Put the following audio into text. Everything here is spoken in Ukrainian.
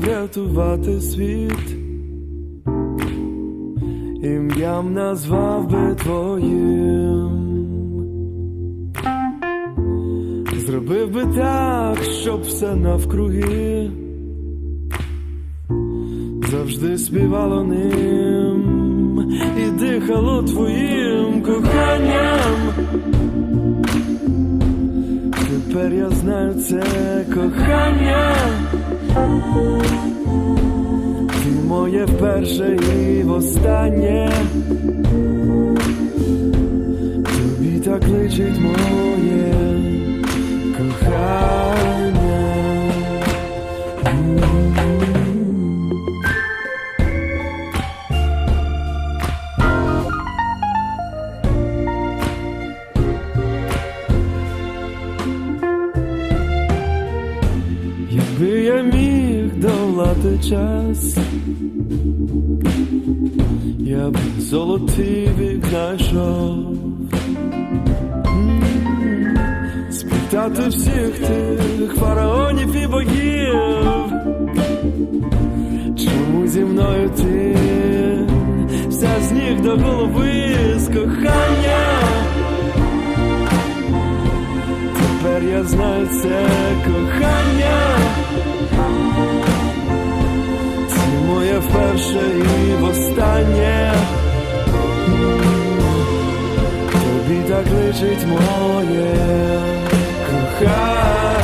врятувати світ, ім'ям назвав би твоїм. Зробив би так, щоб все навкруги завжди співало ним і дихало твоїм коханням. Тепер я знаю це кохання. Вперше і востаннє. Тобі так личить моє кохання. Якби я міг долати час, я б золотий вік знайшов. Спитати всіх тих фараонів і богів, чому зі мною ти вся з ніг до голови з кохання. Тепер я знаю це Моє вперше і востаннє. Тобі так личить моє кохання.